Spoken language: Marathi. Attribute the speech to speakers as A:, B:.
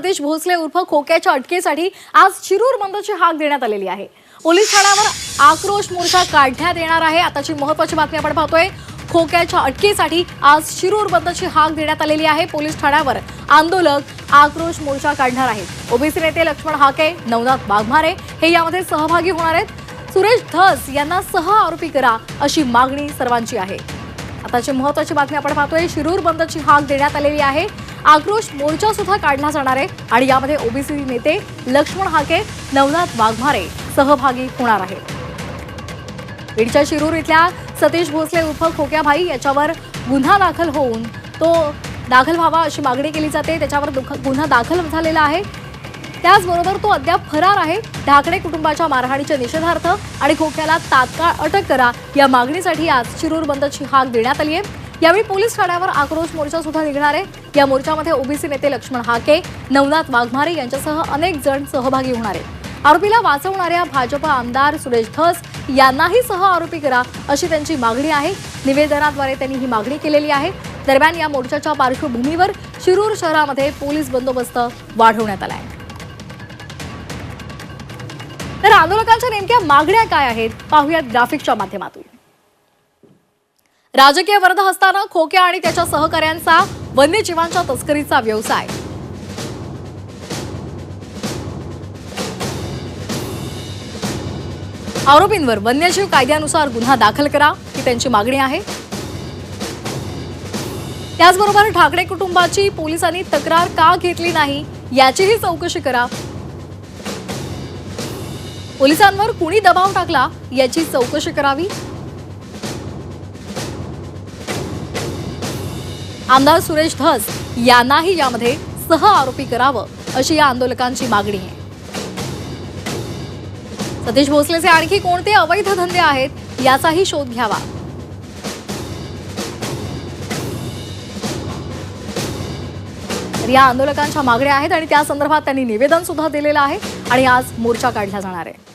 A: सतीश भोसले उर्फ खोक्याच्या अटकेसाठी आज शिरूर बंदची हाक देण्यात आलेली आहे. पोलीस ठाण्यावर आक्रोश मोर्चा काढण्यात येणार आहे. आताची महत्वाची बातमी आपण पाहतोय. खोक्याच्या अटकेसाठी आज शिरूर बंदची हाक देण्यात आलेली आहे. पोलीस ठाण्यावर आंदोलक आक्रोश मोर्चा काढणार आहेत. ओबीसी नेते लक्ष्मण हाके नवनाथ वाघमारे हे यामध्ये सहभागी होणार आहेत. सुरेश धस यांना सह आरोपी करा अशी मागणी सर्वांची आहे. आताची महत्वाची बातमी आपण पाहतोय. शिरूर बंदची हाक देण्यात आलेली आहे. आक्रोश मोर्चा सुद्धा काढला जाणार आहे. आणि यामध्ये ओबीसी नेते लक्ष्मण हाके नवनाथ वाघमारे सहभागी होणार आहेत. बीडच्या शिरूर इथल्या सतीश भोसले उर्फ खोक्याभाई याच्यावर गुन्हा दाखल होऊन तो दाखल व्हावा अशी मागणी केली जाते. त्याच्यावर दुख- गुन्हा दाखल झालेला आहे. त्याचबरोबर तो अद्याप फरार आहे. ढाकणे कुटुंबाच्या मारहाणीच्या निषेधार्थ आणि खोक्याला तात्काळ अटक करा या मागणीसाठी आज शिरूर बंदची हाक देण्यात आली आहे. यावेळी पोलीस ठाण्यावर आक्रोश मोर्चा सुद्धा निघणार आहे. या मोर्चामध्ये ओबीसी नेते लक्ष्मण हाके नवनाथ वाघमारे यांच्यासह अनेक जण सहभागी होणार आहेत. आरोपीला वाचवणाऱ्या भाजपा आमदार सुरेश धस यांनाही सह आरोपी करा अशी त्यांची मागणी आहे. निवेदनाद्वारे त्यांनी ही मागणी केलेली आहे. दरम्यान या मोर्चाच्या पार्श्वभूमीवर शिरूर शहरामध्ये पोलीस बंदोबस्त वाढवण्यात आला आहे तर आंदोलकांच्या नेमक्या मागण्या काय आहेत? पाहूयात ग्राफिकच्या माध्यमातून. राजकीय वर्ध असताना खोक्या आणि त्याच्या सहकाऱ्यांचा वन्यजीवांच्या तस्करीचा व्यवसाय. आरोपींवर वन्यजीव कायद्यानुसार गुन्हा दाखल करा ही त्यांची मागणी आहे. त्याचबरोबर ठाकरे कुटुंबाची पोलिसांनी तक्रार का घेतली नाही याचीही चौकशी करा. पोलिसांवर कुणी दबाव टाकला याची चौकशी करावी. आमदार सुरेश धस यांनाही यामध्ये सह आरोपी करावं अशी या आंदोलकांची मागणी आहे. सतीश भोसलेचे आणखी कोणते अवैध धंदे आहेत याचाही शोध घ्यावा. तर या आंदोलकांच्या मागण्या आहेत आणि त्या संदर्भात त्यांनी निवेदन सुद्धा दिलेलं आहे आणि आज मोर्चा काढला जाणार आहे.